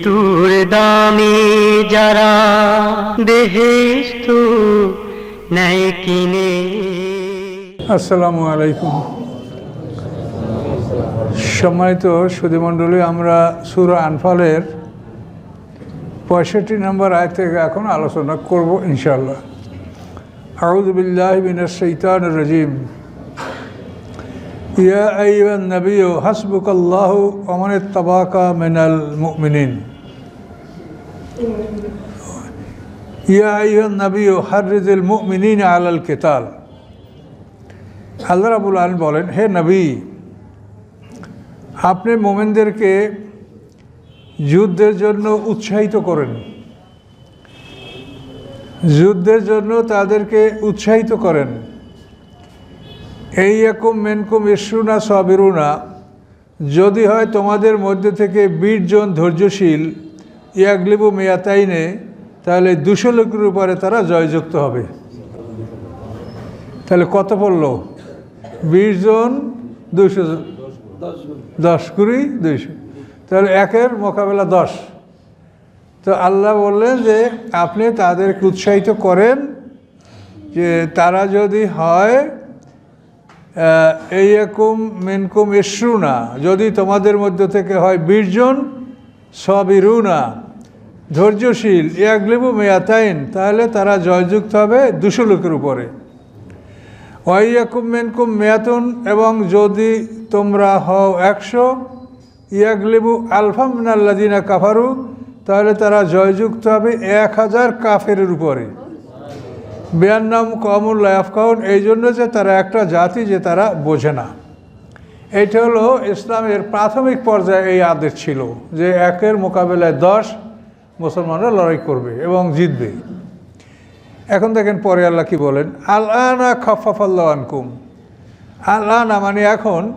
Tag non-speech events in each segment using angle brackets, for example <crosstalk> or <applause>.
মৃত্যুর দামে যারা দেহেস্ত নাই কিনে। আসসালামু আলাইকুম। সম্মানিত সুধীমণ্ডলী, আমরা সুর আনফালের পঁয়ষট্টি নম্বর আয় থেকে এখন আলোচনা করব ইনশাল্লাহ আউদুবিল্লাহ বিনাস শৈতান রাজিম। ইয়া আইয়ান নবী হাসবুকাল্লাহ অমন তবাকা মিনাল মুমিনিন। ইয়া আইয়ান নবী হারিজুল মুমিনিন আলাল কেতাল। আল্লাহ রাবুল আলম বলেন, হে নবী, আপনি মোমেনদেরকে যুদ্ধের জন্য উৎসাহিত করেন। যুদ্ধের জন্য তাদেরকে উৎসাহিত করেন। এই একুম মেনকুম ইসরুনা সবিরুনা। যদি হয় তোমাদের মধ্যে থেকে বীরজন ধৈর্যশীল, ইয়াগলিবু মেয়াতাইনে, তাহলে দুশো লোকের উপরে তারা জয়যুক্ত হবে। তাহলে কত পড়ল? বিশ জন দুইশো দশ কুড়ি, দুইশো। তাহলে একের মোকাবেলা দশ। তো আল্লাহ বললেন যে, আপনি তাদেরকে উৎসাহিত করেন যে তারা যদি হয় এই একুম মিনকুম ইসরুনা, যদি তোমাদের মধ্য থেকে হয় বীরজন বিশজন সবিরুনা, ধৈর্যশীল, ইয়াগলিবু মেয়াতাইন, তাহলে তারা জয়যুক্ত হবে দুশো লোকের উপরে। ওয়াইয়াকুম মেনকুম মেয়াতুন, এবং যদি তোমরা হও একশো, ইয়াগলিবু আলফা মিনাল্লাদিনা কাফারু, তাহলে তারা জয়যুক্ত হবে এক হাজার কাফের উপরে। বেয়ার নাম কমুল লায়াফকাউন এই জন্য যে তারা একটা জাতি যে তারা বোঝে না। এইটা হলো ইসলামের প্রাথমিক পর্যায়ে এই আদেশ ছিল যে একের মোকাবেলায় দশ মুসলমানরা লড়াই করবে এবং জিতবে। এখন দেখেন পরে আল্লাহ কি বলেন আল্লাহ খফাফাল্লা আনকুম। আল্লাহ মানে এখন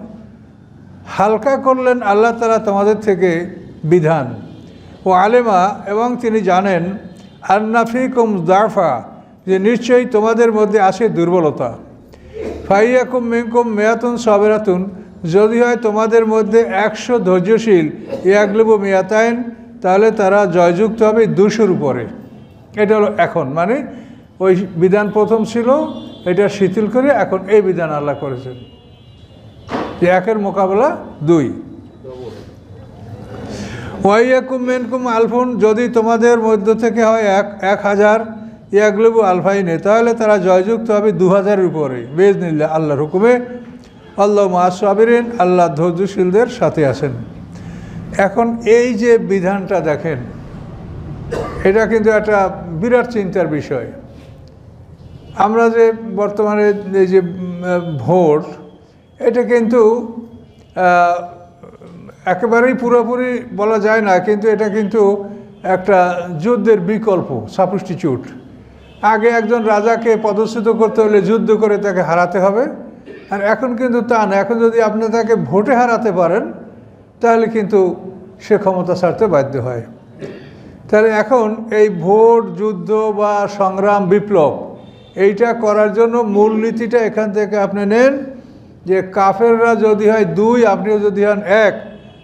হালকা করলেন আল্লাহ তালা তোমাদের থেকে বিধান। ও আলেমা এবং তিনি জানেন আন্নাফিকুম দারফা যে নিশ্চয়ই তোমাদের মধ্যে আসে দুর্বলতা। ফাইয়াকুম মিঙ্কুম মেয়াতুন সবেরাতুন, যদি হয় তোমাদের মধ্যে একশো ধৈর্যশীল ইয়াগলুবু মেয়াতায়ন তাহলে তারা জয়যুক্ত হবে দুশোর উপরে। এটা হলো এখন মানে ওই বিধান প্রথম ছিল, এটা শিথিল করে এখন এই বিধান আল্লাহ করেছেন। যে একের মোকাবেলা দুই। ওয়াইয়াকুম মেনকুম আলফুন, যদি তোমাদের মধ্য থেকে হয় এক এক হাজার ইয়াগলবু আলফাইনে, তাহলে তারা জয়যুক্ত হবে দু হাজারের উপরে। বেজ নিল্লা আল্লাহর হুকুমে। আল্লাহ মাসাবিরিন আল্লাহ ধৈর্যশীলদের সাথে আছেন। এখন এই যে বিধানটা দেখেন, এটা কিন্তু একটা বিরাট চিন্তার বিষয়। আমরা যে বর্তমানে এই যে ভোট, এটা কিন্তু একেবারেই পুরোপুরি বলা যায় না, কিন্তু এটা কিন্তু একটা যুদ্ধের বিকল্প সাবস্টিটিউট আগে একজন রাজাকে পদচ্যুত করতে হলে যুদ্ধ করে তাকে হারাতে হবে। আর এখন কিন্তু তা না। এখন যদি আপনি তাকে ভোটে হারাতে পারেন, তাহলে কিন্তু সে ক্ষমতা ছাড়তে বাধ্য হয়। তাহলে এখন এই ভোট, যুদ্ধ বা সংগ্রাম, বিপ্লব, এইটা করার জন্য মূলনীতিটা এখান থেকে আপনি নেন যে কাফেররা যদি হয় দুই, আপনিও যদি হন এক,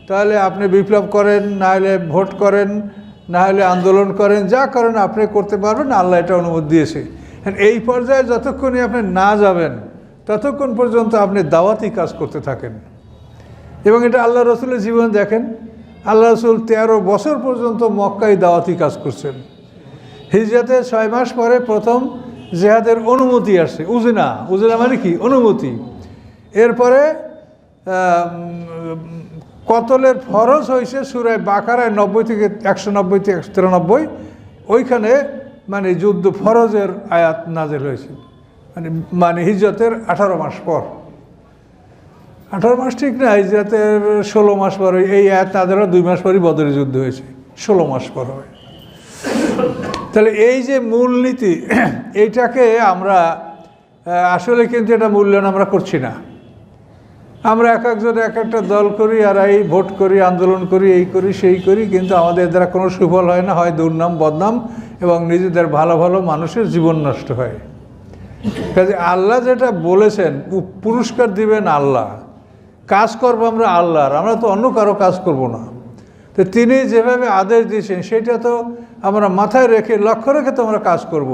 তাহলে আপনি বিপ্লব করেন না হলে ভোট করেন না হলে আন্দোলন করেন, যা করেন আপনি করতে পারবেন, আল্লাহ এটা অনুমতি দিয়েছে। এই পর্যায়ে যতক্ষণই আপনি না যাবেন, ততক্ষণ পর্যন্ত আপনি দাওয়াতি কাজ করতে থাকেন। এবং এটা আল্লাহ রসুলের জীবন দেখেন, আল্লাহ রসুল তেরো বছর পর্যন্ত মক্কায় দাওয়াতি কাজ করছেন। হিজরাতের ছয় মাস পরে প্রথম জেহাদের অনুমতি আসছে উজনা উজনা মানে কি? অনুমতি। এরপরে কতলের ফরজ হয়েছে সুরায় বাকারায় নব্বই থেকে একশো নব্বই থেকে একশো তিরানব্বই? ওইখানে মানে যুদ্ধ ফরজের আয়াত নাজেল হয়েছে। মানে মানে হিজরতের আঠারো মাস পর। আঠারো মাস ঠিক না, হিজরতের ষোলো মাস পর এই আয়াত তাদেরও দুই মাস পরই বদরের যুদ্ধ হয়েছে। ষোলো মাস পর হবে। তাহলে এই যে মূলনীতি, <clears throat> এইটাকে আমরা আসলে কিন্তু এটা মূল্যায়ন আমরা করছি না। আমরা এক একজন এক একটা দল করি, আর এই ভোট করি, আন্দোলন করি, এই করি, সেই করি, কিন্তু আমাদের দ্বারা কোনো সুফল হয় না, হয় দুর্নাম, বদনাম, এবং নিজেদের ভালো ভালো মানুষের জীবন নষ্ট হয় কাজে আল্লাহ যেটা বলেছেন পুরস্কার দিবেন আল্লাহ, কাজ করব আমরা আল্লাহর, আমরা তো অন্য কারও কাজ করব না তো তিনি যেভাবে আদেশ দিয়েছেন, সেটা তো আমরা মাথায় রেখে, লক্ষ্য রেখে তো আমরা কাজ করব।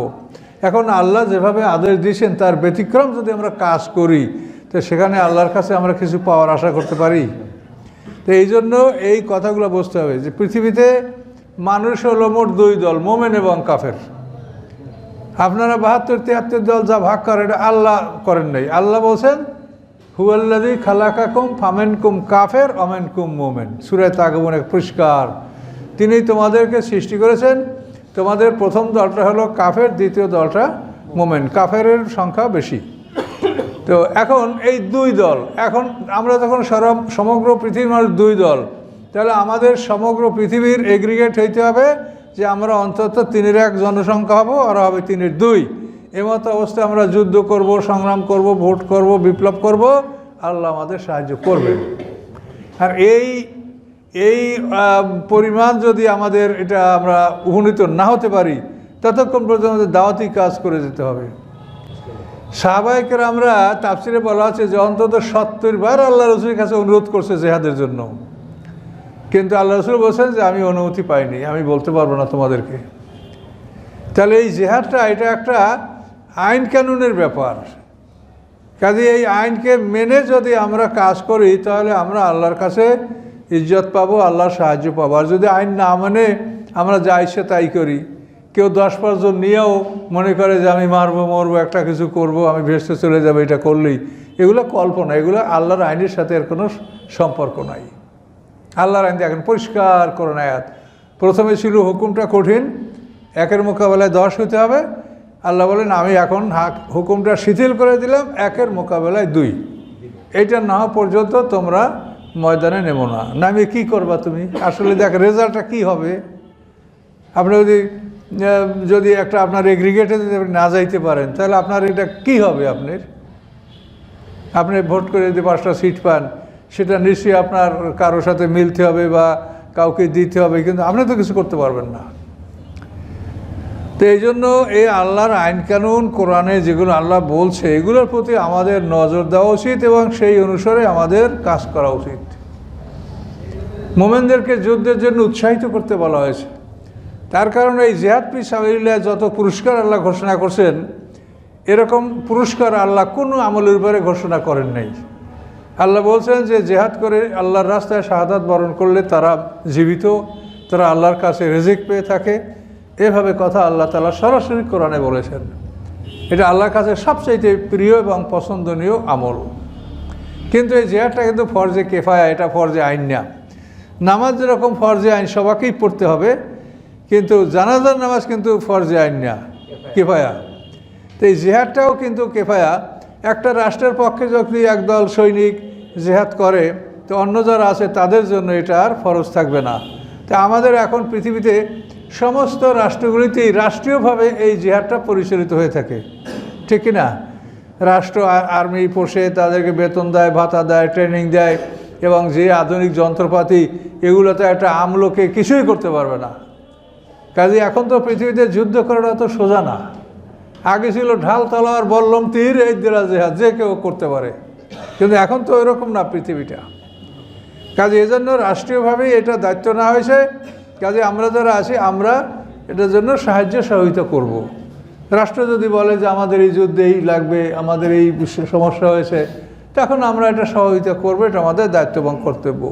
এখন আল্লাহ যেভাবে আদেশ দিয়েছেন, তার ব্যতিক্রম যদি আমরা কাজ করি তো সেখানে আল্লাহর কাছে আমরা কিছু পাওয়ার আশা করতে পারি। তো এই জন্য এই কথাগুলো বুঝতে হবে যে পৃথিবীতে মানুষ হলো মোট দুই দল, মোমেন এবং কাফের। আপনারা বাহাত্তর, তিয়াত্তর দল যা ভাগ করেন আল্লাহ করেন নাই। আল্লাহ বলছেন হুয়াল্লাদি খালাকাকুম ফামেন কুম কাফের অমেন কুম মোমেন। সুরায় তাগমন এক পরিষ্কার। তিনি তোমাদেরকে সৃষ্টি করেছেন। তোমাদের প্রথম দলটা হলো কাফের, দ্বিতীয় দলটা মোমেন। কাফের সংখ্যা বেশি। তো এখন এই দুই দল, এখন আমরা যখন সরম, সমগ্র পৃথিবীর মানুষ দুই দল, তাহলে আমাদের সমগ্র পৃথিবীর এগ্রিগেট হইতে হবে যে আমরা অন্তত তিনের এক জনসংখ্যা হব, আর হবে তিনের দুই। এমতো অবস্থায় আমরা যুদ্ধ করব, সংগ্রাম করব, ভোট করব, বিপ্লব করব, আল্লাহ আমাদের সাহায্য করবে। আর এই এই পরিমাণ যদি আমাদের এটা আমরা উপনীত না হতে পারি, ততক্ষণ পর্যন্ত দাওয়াতি কাজ করে যেতে হবে। সাহবাহিকের আমরা তাফসিরে বলা আছে যে অন্তত সত্তর বার আল্লাহ রসুলের কাছে অনুরোধ করছে জেহাদের জন্য। কিন্তু আল্লাহ রসুল বলছেন যে, আমি অনুমতি পাইনি, আমি বলতে পারব না তোমাদেরকে। তাহলে এই জেহাদটা, এটা একটা আইন কানুনের ব্যাপার। কাজে এই আইনকে মেনে যদি আমরা কাজ করি, তাহলে আমরা আল্লাহর কাছে ইজ্জত পাবো, আল্লাহর সাহায্য পাবো। আর যদি আইন না মানে আমরা যা ইচ্ছে তাই করি। কেউ দশ পাঁচজন নিয়েও মনে করে যে আমি মারবো, মরবো, একটা কিছু করব, আমি ভেসতে চলে যাব, এটা করলেই। এগুলো কল্পনা, এগুলো আল্লাহর আইনের সাথে এর কোনো সম্পর্ক নাই। আল্লাহর আইন দেখেন পরিষ্কার করুন আয়াত। প্রথমে ছিল হুকুমটা কঠিন, একের মোকাবেলায় দশ হতে হবে। আল্লাহ বলেন, আমি এখন হাক, হুকুমটা শিথিল করে দিলাম, একের মোকাবেলায় দুই। এইটা না পর্যন্ত তোমরা ময়দানে নেমো না। নামিয়ে কী করবা তুমি? আসলে দেখ, রেজাল্টটা কী হবে? আপনি যদি যদি একটা আপনার এগ্রিগেটে যদি আপনি না যাইতে পারেন, তাহলে আপনার এটা কি হবে আপনার? আপনি ভোট করে যদি পাঁচটা সিট পান, সেটা নিশ্চয়ই আপনার কারোর সাথে মিলতে হবে বা কাউকে দিতে হবে, কিন্তু আপনি তো কিছু করতে পারবেন না। তো এই জন্য এই আল্লাহর আইন কানুন কোরআনে যেগুলো আল্লাহ বলছে, এগুলোর প্রতি আমাদের নজর দেওয়া উচিত এবং সেই অনুসারে আমাদের কাজ করা উচিত। মোমেনদেরকে যুদ্ধের জন্য উৎসাহিত করতে বলা হয়েছে। তার কারণে এই জেহাদ পি সাবিল্লাহ যত পুরস্কার আল্লাহ ঘোষণা করছেন, এরকম পুরস্কার আল্লাহ কোনো আমলের উপরে ঘোষণা করেন নাই। আল্লাহ বলছেন যে জেহাদ করে আল্লাহর রাস্তায় শাহাদাত বরণ করলে তারা জীবিত, তারা আল্লাহর কাছে রেজিক পেয়ে থাকে। এভাবে কথা আল্লাহ তালা সরাসরি কোরআনে বলেছেন। এটা আল্লাহর কাছে সবচাইতে প্রিয় এবং পছন্দনীয় আমল। কিন্তু এই জেহাদটা কিন্তু ফরজে কেফায়া, এটা ফরজে আইন না। নামাজ যেরকম ফরজে আইন, সবাকেই পড়তে হবে। কিন্তু জানাজার নামাজ কিন্তু ফরজে আইন না। কেফায়া। তো এই জেহাদটাও কিন্তু কেফায়া। একটা রাষ্ট্রের পক্ষে যদি একদল সৈনিক জেহাদ করে, তো অন্য যারা আছে তাদের জন্য এটা আর ফরজ থাকবে না। তা আমাদের এখন পৃথিবীতে সমস্ত রাষ্ট্রগুলিতেই রাষ্ট্রীয়ভাবে এই জেহাদটা পরিচালিত হয়ে থাকে। ঠিক না? রাষ্ট্র আর্মি পোষে, তাদেরকে বেতন দেয়, ভাতা দেয়, ট্রেনিং দেয় এবং যে আধুনিক যন্ত্রপাতি, এগুলোতে একটা আমলোকে কিছুই করতে পারবে না। কাজে এখন তো পৃথিবীতে যুদ্ধ করাটা তো সোজা না। আগে ছিল ঢাল তলোয়ার বল্লম, তীর, এই দিরা জেহাদ যে কেউ করতে পারে। কিন্তু এখন তো এরকম না পৃথিবীটা। কাজে এজন্য রাষ্ট্রীয়ভাবেই এটা দায়িত্ব না হয়েছে। কাজে আমরা যারা আছি, আমরা এটার জন্য সাহায্য সহযোগিতা করব। রাষ্ট্র যদি বলে যে আমাদের এই যুদ্ধে এই লাগবে, আমাদের এই সমস্যা হয়েছে, তখন আমরা এটা সহযোগিতা করব, এটা আমাদের দায়িত্ববান কর্তব্য।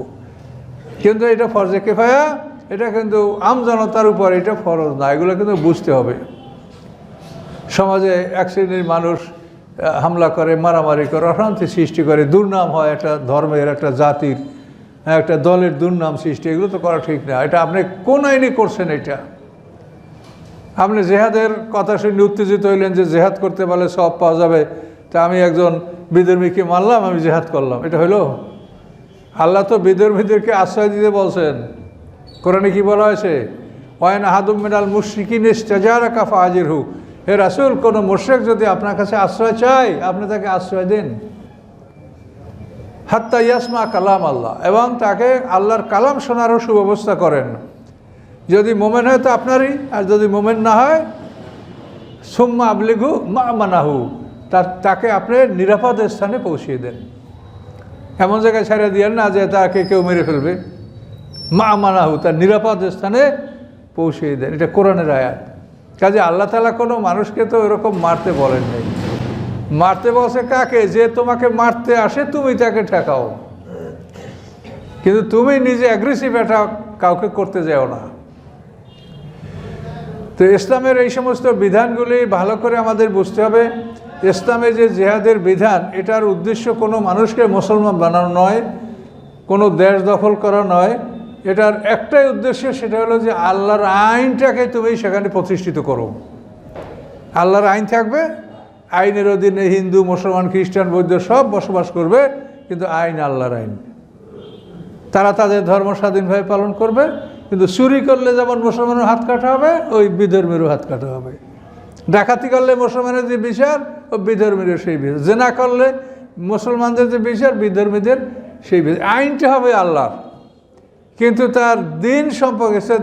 কিন্তু এটা ফরজে কেফায়া এটা কিন্তু আম জনতার উপর এটা ফরজ না, এগুলো কিন্তু বুঝতে হবে। সমাজে এক শ্রেণির মানুষ হামলা করে, মারামারি করে, অশান্তি সৃষ্টি করে, দুর্নাম হয় একটা ধর্মের, একটা জাতির একটা দলের দুর্নাম সৃষ্টি, এগুলো তো করা ঠিক না। এটা আপনি কোন আইনে করছেন এটা? আপনি জেহাদের কথা শুনে উত্তেজিত হইলেন যে জেহাদ করতে পারলে সব পাওয়া যাবে, তা আমি একজন বিধর্মীকে মারলাম, আমি জেহাদ করলাম। এটা হইল আল্লাহ তো বিধর্মীদেরকে আশ্রয় দিতে বলছেন। কোরআনে কি বলা হয়েছে? ওয়াইন আহাদুম মিনাল মুশরিকিন ইস্তাজারা কাফা হাজির হু হে রাসুল, কোনো মুশরেক যদি আপনার কাছে আশ্রয় চায়, আপনি তাকে আশ্রয় দিন। হাত্তা ইয়াসমা কালাম আল্লাহ, এবং তাকে আল্লাহর কালাম শোনারও সুব্যবস্থা করেন। যদি মোমেন হয় তো আপনারই, আর যদি মোমেন না হয়, সুম্মা আবলিঘু মা মানাহু তার, তাকে আপনি নিরাপদ স্থানে পৌঁছিয়ে দেন। এমন জায়গায় ছেড়ে দিয়েন না যে তাকে কেউ মেরে ফেলবে। মা মানাহু তার নিরাপদ স্থানে পৌঁছিয়ে দেন। এটা কোরআনের আয়াত। কাজে আল্লাহ তালা কোনো মানুষকে তো এরকম মারতে বলেন নাই। মারতে বসে কাকে? যে তোমাকে মারতে আসে, তুমি তাকে ঠেকাও। কিন্তু তুমি নিজে অ্যাগ্রেসিভ এটা কাউকে করতে যাও না। তো ইসলামের এই সমস্ত বিধানগুলি ভালো করে আমাদের বুঝতে হবে। ইসলামের যে জেহাদের বিধান, এটার উদ্দেশ্য কোনো মানুষকে মুসলমান বানানো নয়, কোনো দেশ দখল করা নয়। এটার একটাই উদ্দেশ্য সেটা হলো যে আল্লাহর আইনটাকে তুমি সেখানে প্রতিষ্ঠিত করো। আল্লাহর আইন থাকবে, আইনের অধীনে হিন্দু, মুসলমান, খ্রিস্টান, বৌদ্ধ সব বসবাস করবে, কিন্তু আইন আল্লাহর আইন। তারা তাদের ধর্ম স্বাধীনভাবে পালন করবে, কিন্তু চুরি করলে যেমন মুসলমানের হাত কাটা হবে, ওই বিধর্মীরও হাত কাটা হবে। ডাকাতি করলে মুসলমানের যে বিচার, ও বিধর্মীরও সেই বিচার। জেনা করলে মুসলমানদের যে বিচার, বিধর্মীদের সেই বিচার। আইনটা হবে আল্লাহর। কিন্তু তার দিন সম্পর্কে সে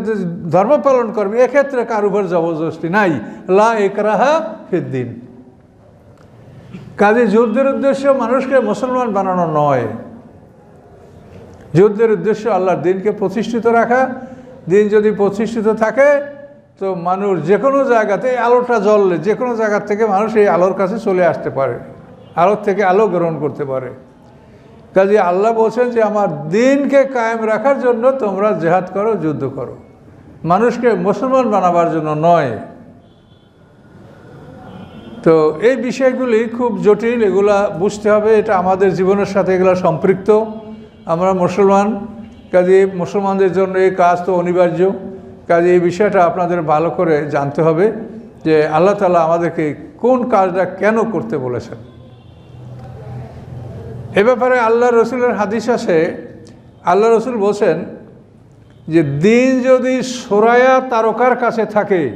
ধর্ম পালন করবে, এক্ষেত্রে কার উপর জবরদস্তি নাই। লা একরাহা ফিদ্দিন। কাজে যুদ্ধের উদ্দেশ্য মানুষকে মুসলমান বানানো নয়। যুদ্ধের উদ্দেশ্য আল্লাহর দিনকে প্রতিষ্ঠিত রাখা। দিন যদি প্রতিষ্ঠিত থাকে, তো মানুষ যে কোনো জায়গাতে আলোটা জ্বললে যে কোনো জায়গার থেকে মানুষ এই আলোর কাছে চলে আসতে পারে। আলোর থেকে আলো গ্রহণ করতে পারে। কাজে আল্লাহ বলছেন যে আমার দিনকে কায়েম রাখার জন্য তোমরা জেহাদ করো, যুদ্ধ করো। মানুষকে মুসলমান বানাবার জন্য নয়। তো এই বিষয়গুলি খুব জটিল, এগুলা বুঝতে হবে। এটা আমাদের জীবনের সাথে এগুলো সম্পৃক্ত। আমরা মুসলমান, কাজে মুসলমানদের জন্য এই কাজ তো অনিবার্য। কাজে এই বিষয়টা আপনাদের ভালো করে জানতে হবে যে আল্লাহ তালা আমাদেরকে কোন কাজটা কেন করতে বলেছেন। এ ব্যাপারে আল্লাহ রসুলের হাদিস আছে। আল্লাহ রসুল বলছেন যে, দিন যদি সোরায়া তারকার কাছে থাকে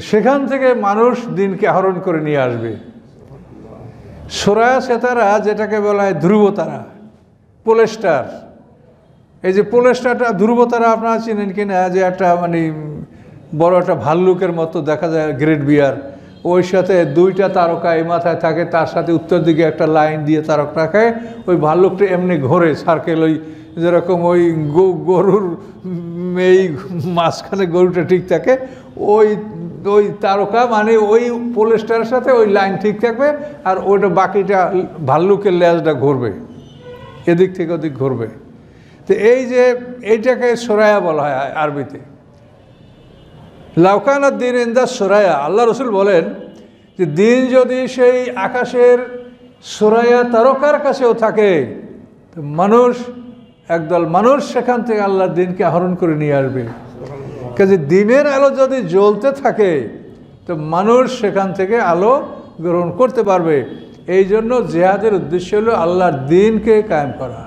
সেখান থেকে মানুষ দিনকে আহরণ করে নিয়ে আসবে। সোরায়া সেতারা যেটাকে বলা হয় ধ্রুবতারা, পোলেস্টার। এই যে পোলেস্টারটা ধ্রুবতারা আপনারা চিনেন কিনা? যে একটা মানে বড় একটা ভাল্লুকের মতো দেখা যায়, গ্রেট বিয়ার। ওই সাথে দুইটা তারকা এই মাথায় থাকে, তার সাথে উত্তর দিকে একটা লাইন দিয়ে তারক রাখে। ওই ভাল্লুকটা এমনি ঘোরে সার্কেল ওই যেরকম ওই গো- গরুর এই মাঝখানে গরুটা ঠিক থাকে। ওই ওই তারকা মানে ওই পোলেস্টারের সাথে ওই লাইন ঠিক থাকবে আর ওইটা বাকিটা ভাল্লুকের লেজটা ঘুরবে, এদিক থেকে ওদিক ঘুরবে। তো এই যে এইটাকে সোরায়া বলা হয় আরবিতে। লাউকানার দিন ইন্দা সোরায়া, আল্লাহ রসুল বলেন যে দিন যদি সেই আকাশের সোরায়া তারকার কাছেও থাকে মানুষ, একদল মানুষ সেখান থেকে আল্লাহর দিনকে আহরণ করে নিয়ে আসবে। কাজে দিনের আলো যদি জ্বলতে থাকে, তো মানুষ সেখান থেকে আলো গ্রহণ করতে পারবে। এই জন্য জেহাদের উদ্দেশ্য হলো আল্লাহর দিনকে কায়েম করা।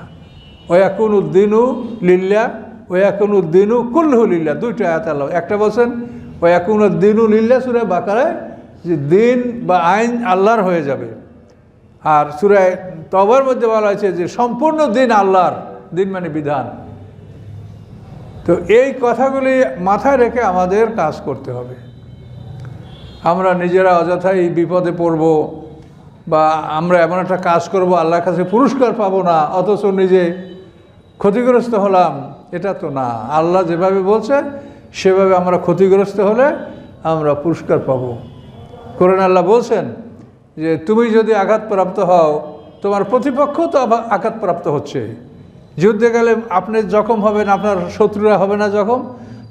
ওয়াকুন উদ্দিনু লিল্লা ওয়াকুন উদ্দিনু কুল্লু লিল্লা, দুইটা আয়াত আল্লাহ। একটা বলছেন ওয়াকুন উদ্দিনু লিল্লা সুরে বাকারায় যে দিন বা আইন আল্লাহর হয়ে যাবে। আর সুরায় তবার মধ্যে বলা হয়েছে যে সম্পূর্ণ দিন আল্লাহর, দিন মানে বিধান। তো এই কথাগুলি মাথায় রেখে আমাদের কাজ করতে হবে। আমরা নিজেরা অযথাই বিপদে পড়ব বা আমরা এমন একটা কাজ করব, আল্লাহর কাছে পুরস্কার পাবো না, অথচ নিজে ক্ষতিগ্রস্ত হলাম, এটা তো না। আল্লাহ যেভাবে বলছে সেভাবে আমরা ক্ষতিগ্রস্ত হলে আমরা পুরস্কার পাবো। কোরআন আল্লাহ বলছেন যে, তুমি যদি আঘাতপ্রাপ্ত হও, তোমার প্রতিপক্ষ তো আঘাতপ্রাপ্ত হচ্ছে। যুদ্ধে গেলে আপনি জখম হবেন আপনার শত্রুরা হবে না জখম।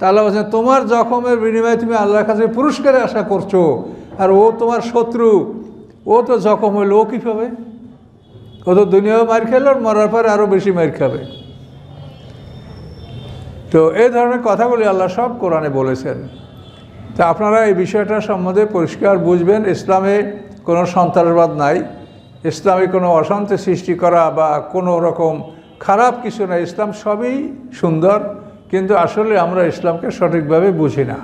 তাহলে বলছেন, তোমার জখমের বিনিময়ে তুমি আল্লাহর কাছে পুরস্কারে আশা করছ। আর ও তোমার শত্রু, ও তো জখম হইল ও কী পাবে? ও তো দুনিয়াও মার খেলো আর মরার পরে আরও বেশি মার খাবে। তো এই ধরনের কথাগুলি আল্লাহ সব কোরআনে বলেছেন। তা আপনারা এই বিষয়টা সম্বন্ধে পরিষ্কার বুঝবেন, ইসলামে কোনো সন্ত্রাসবাদ নাই, ইসলামে কোনো অশান্তি সৃষ্টি করা বা কোনো রকম খারাপ কিছু না ইসলাম সবই সুন্দর, কিন্তু আসলে আমরা ইসলামকে সঠিকভাবে বুঝি না।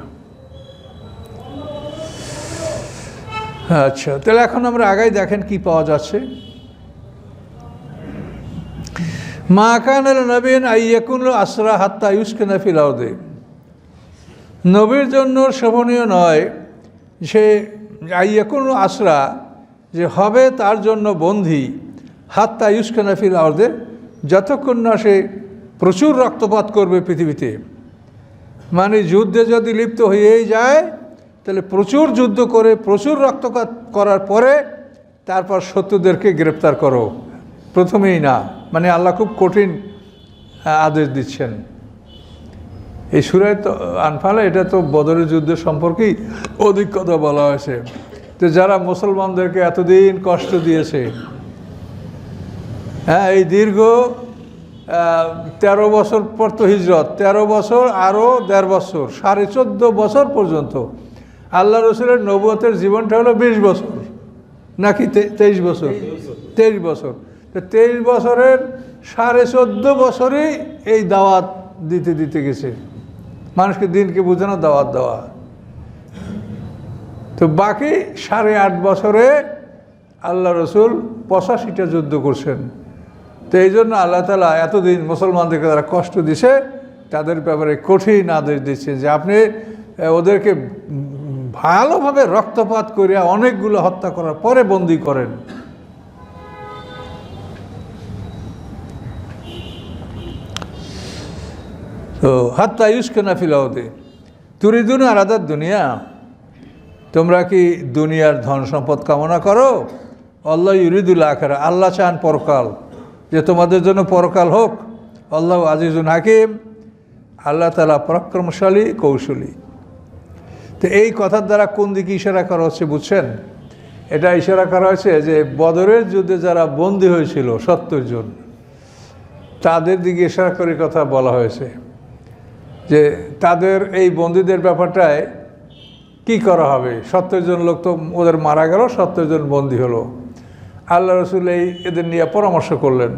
আচ্ছা তাহলে এখন আমরা আগাই দেখেন কি পাওয়া যাচ্ছে। মা কানাল নবীন আইয়াকুল আসরা হাত্তা ইউসকেনা ফিলাউদে নবীর জন্য শোভনীয় নয় সে আইয়াকুল আসরা যে হবে তার জন্য বন্ধি হাত্তা ইউসকেনা ফিল আর্দে, যতক্ষণ না সে প্রচুর রক্তপাত করবে পৃথিবীতে। মানে যুদ্ধে যদি লিপ্ত হয়েই যায়, তাহলে প্রচুর যুদ্ধ করে, প্রচুর রক্তপাত করার পরে তারপর শত্রুদেরকে গ্রেপ্তার করো। প্রথমেই না। মানে আল্লাহ খুব কঠিন আদেশ দিচ্ছেন। এই সুরায় তো আনফালে এটা তো বদরের যুদ্ধ সম্পর্কেই অধিক কথা বলা হয়েছে। তো যারা মুসলমানদেরকে এতদিন কষ্ট দিয়েছে হ্যাঁ এই দীর্ঘ আহ, তেরো বছর পর তো হিজরত তেরো বছর আরও দেড় বছর সাড়ে চোদ্দ বছর পর্যন্ত আল্লাহ রসুলের নবতের জীবনটা হলো বিশ বছর নাকি তেইশ বছর? তেইশ বছর। তেইশ বছরের সাড়ে চোদ্দ বছরই এই দাওয়াত দিতে দিতে গেছে। মানুষকে দিনকে বোঝানো দাওয়াত দেওয়া। তো বাকি সাড়ে আট বছরে আল্লাহ রসুল পঁচাশিটা যুদ্ধ করছেন। তো এই জন্য আল্লাহ তালা এতদিন মুসলমানদেরকে তারা কষ্ট দিছে, তাদের ব্যাপারে কঠিন আদেশ দিচ্ছে যে আপনি ওদেরকে ভালোভাবে রক্তপাত করিয়া অনেকগুলো হত্যা করার পরে বন্দি করেন। তো হাত্তা ইউসকেনা ফিলাওতে তুরিদুন আলাদার দুনিয়া। তোমরা কি দুনিয়ার ধন সম্পদ কামনা করো? আল্লাহ ইউরিদুল আখেরা আল্লাহ চান পরকাল। যে তোমাদের জন্য পরকাল হোক, আল্লাহ আজিজুন হাকিম। আল্লাহ তালা পরাক্রমশালী, কৌশলী। তো এই কথার দ্বারা কোন দিকে ইশারা করা হচ্ছে বুঝছেন? এটা ইশারা করা হয়েছে যে বদরের যুদ্ধে যারা বন্দী হয়েছিল সত্তর জন, তাদের দিকে ইশারা করে কথা বলা হয়েছে। যে তাদের এই বন্দীদের ব্যাপারটায় কি করা হবে? সত্তর জন লোক তো ওদের মারা গেল, সত্তর জন বন্দী হলো। আল্লাহ রসুল এই এদের নিয়ে পরামর্শ করলেন।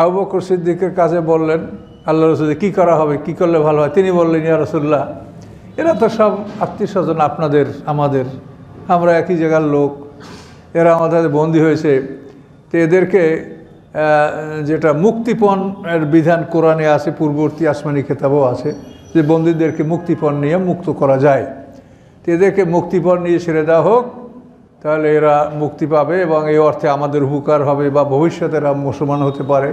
আবু বকর সিদ্দিকের কাছে বললেন, আল্লাহ রসুল কী করা হবে, কি করলে ভালো হয়? তিনি বললেন, ইয়া রসুল্লাহ এরা তো সব আত্মীয় স্বজন আপনাদের, আমাদের। আমরা একই জায়গার লোক, এরা আমাদের বন্দী হয়েছে। তো এদেরকে যেটা মুক্তিপণ এর বিধান কোরআনে আছে, পূর্ববর্তী আসমানি খেতাবও আছে, যে বন্দীদেরকে মুক্তিপণ নিয়ে মুক্ত করা যায়। তো এদেরকে মুক্তিপণ নিয়ে ছেড়ে দেওয়া হোক, তাহলে এরা মুক্তি পাবে এবং এই অর্থে আমাদের উপকার হবে বা ভবিষ্যতে এরা মুসলমান হতে পারে।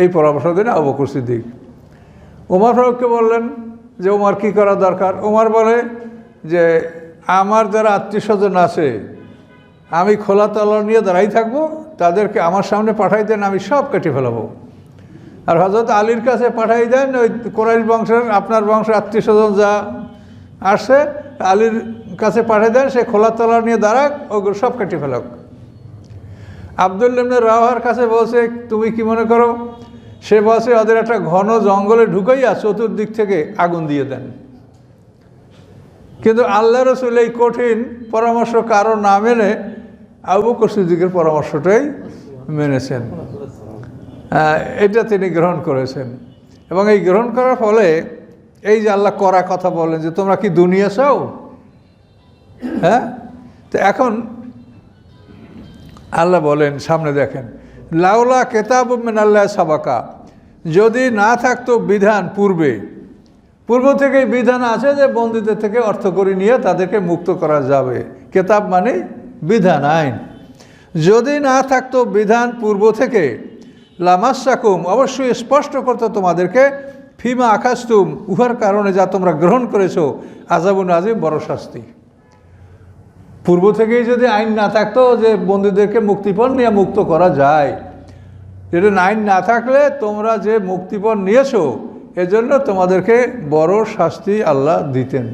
এই পরামর্শ দিন আবু বকর সিদ্দিক। ওমর ফারুককে বললেন যে ওমর কী করা দরকার? ওমর বলে যে, আমার যারা আত্মীয় স্বজন আছে, আমি খোলা তলোয়ার নিয়ে দাঁড়াই থাকব তাদেরকে আমার সামনে পাঠাই দেন, আমি সব কেটে ফেলাবো। আর হজরত আলীর কাছে পাঠাই দেন, ওই কোরাইশ বংশের, আপনার বংশের আত্মীয় স্বজন যা আসছে, আলীর কাছে পাঠিয়ে দেন, সে খোলা তলা নিয়ে দাঁড়াক, ওগুলো সব কেটে ফেলাক। আবদুল্লামনে রাওয়ার কাছে বলছে, তুমি কি মনে করো? সে বলছে, ওদের একটা ঘন জঙ্গলে ঢুকাইয়া চতুর্দিক থেকে আগুন দিয়ে দেন। কিন্তু আল্লাহ রসুল এই কঠিন পরামর্শ কারও না মেনে আবু কসিদ্দিকের পরামর্শটাই মেনেছেন। এটা তিনি গ্রহণ করেছেন। এবং এই গ্রহণ করার ফলে এই যে আল্লাহ করা কথা বলেন যে, তোমরা কি দুনিয়া চাও? হ্যাঁ? তো এখন আল্লাহ বলেন, সামনে দেখেন, লাউলা কেতাব মিন আল্লাহ সাবাকা। যদি না থাকতো বিধান পূর্বে, পূর্ব থেকেই বিধান আছে যে, বন্দীদের থেকে অর্থ করে নিয়ে তাদেরকে মুক্ত করা যাবে। কেতাব মানে বিধান আইন। যদি না থাকতো বিধান পূর্ব থেকে, লামাসাকুম অবশ্যই স্পষ্ট করতো তোমাদেরকে, ফিমা আকাশতুম, উহার কারণে যা তোমরা গ্রহণ করেছ আজাবুন আজিম বড় শাস্তি। পূর্ব থেকেই যদি আইন না থাকতো যে বন্দীদেরকে মুক্তিপণ নিয়ে মুক্ত করা যায় এটা আইন না থাকলে তোমরা যে মুক্তিপণ নিয়েছো, এজন্য তোমাদেরকে বড় শাস্তি আল্লাহ দিতেন।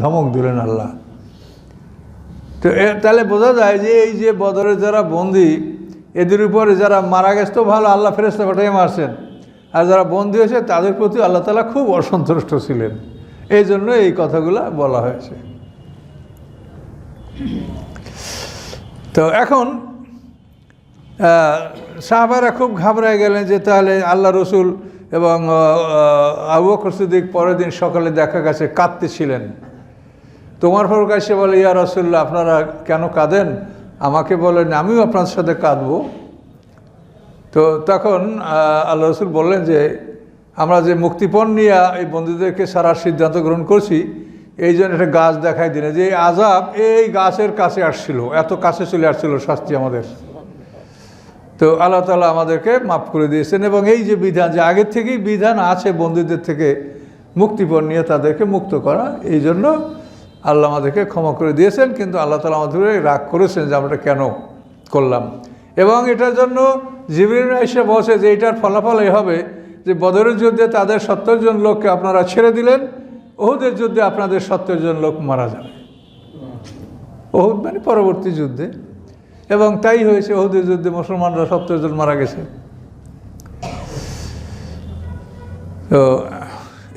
ধমক দিলেন আল্লাহ। তো তাহলে বোঝা যায় যে এই যে বদরে যারা বন্দি, এদের উপরে যারা মারা গেছে তো ভালো, আল্লাহ ফেরেস্তা পাঠিয়ে মারছেন। আর যারা বন্দি হয়েছে, তাদের প্রতি আল্লাহ তালা খুব অসন্তুষ্ট ছিলেন। এই জন্য এই কথাগুলো বলা হয়েছে। তো এখন সাহাবারা খুব ঘাবড়ায় গেলেন যে তাহলে আল্লাহ রসুল এবং আবু সিদ্দিক পরের দিন সকালে দেখা গেছে কাঁদতেছিলেন তোমার ফারুক এসে বলে, ইয়া রসুল্লাহ আপনারা কেন কাঁদেন? আমাকে বলেন আমিও আপনার সাথে কাঁদবো। তো তখন আল্লাহ রসুল বললেন যে, আমরা যে মুক্তিপণ নিয়ে এই বন্ধুদেরকে সারার সিদ্ধান্ত গ্রহণ করছি, এই জন্য একটা গাছ দেখাই দিলে যে, এই আজাব এই গাছের কাছে আসছিল, এত কাছে চলে আসছিল শাস্তি আমাদের। তো আল্লাহ তালা আমাদেরকে মাফ করে দিয়েছেন এবং এই যে বিধান, যে আগের থেকেই বিধান আছে বন্দীদের থেকে মুক্তিপণ নিয়ে তাদেরকে মুক্ত করা, এই জন্য আল্লাহ আমাদেরকে ক্ষমা করে দিয়েছেন, কিন্তু আল্লাহ তালা আমাদের রাগ করেছেন যে আমরা কেন করলাম। এবং এটার জন্য জিবরিন এসে বসে যে এটার ফলাফল এই হবে যে বদরের যুদ্ধে তাদের সত্তর জন লোককে আপনারা ছেড়ে দিলেন, ওহুদের যুদ্ধে আপনাদের সত্তর জন লোক মারা যাবে। ওহুদ মানে পরবর্তী যুদ্ধে। এবং তাই হয়েছে, ওহুদের যুদ্ধে মুসলমানরা সত্তর জন মারা গেছে। তো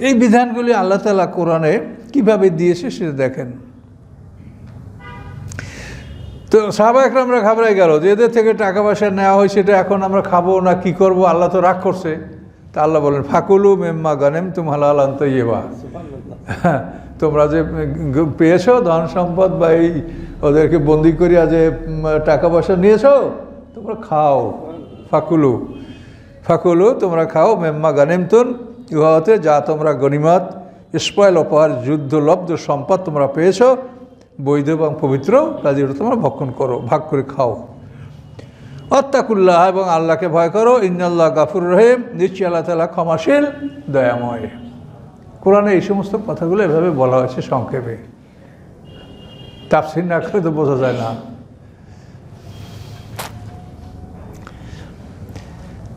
এই বিধানগুলি আল্লাহ তালা কোরআনে কীভাবে দিয়েছে সেটা দেখেন। তো সাহাবা একরামরা ঘাবড়াই গেল যে এদের থেকে টাকা পয়সা নেওয়া হয় সেটা এখন আমরা খাব না কি করব? আল্লাহ তো রাগ করছে। তা আল্লাহ বলেন ফাকুলু মেম্মা গানেম তুম হালাল আন্ত ইয়েবা তোমরা যে পেয়েছ ধন সম্পদ বা এই ওদেরকে বন্দি করিয়া যে টাকা পয়সা নিয়েছো তোমরা খাও। ফাকুলু ফাকুলু তোমরা খাও। মেম্মা গানেমতুন ইহাতে যা তোমরা গনিমত স্পয়েল অপহার যুদ্ধলব্ধ সম্পদ তোমরা পেয়েছ। বৈধ এবং পবিত্র কাজে ওটা তোমরা ভক্ষণ করো, ভাগ করে খাও। অত্তাকুল্লাহ এবং আল্লাহকে ভয় করো। ইন্নাল্লাহ গাফুর রহিম। নিশ্চয় আল্লাহ তালা ক্ষমাশীল, দয়াময়। কোরআনে এই সমস্ত কথাগুলো এভাবে বলা হয়েছে সংক্ষেপে। তাফসির না করে তো বোঝা যায় না।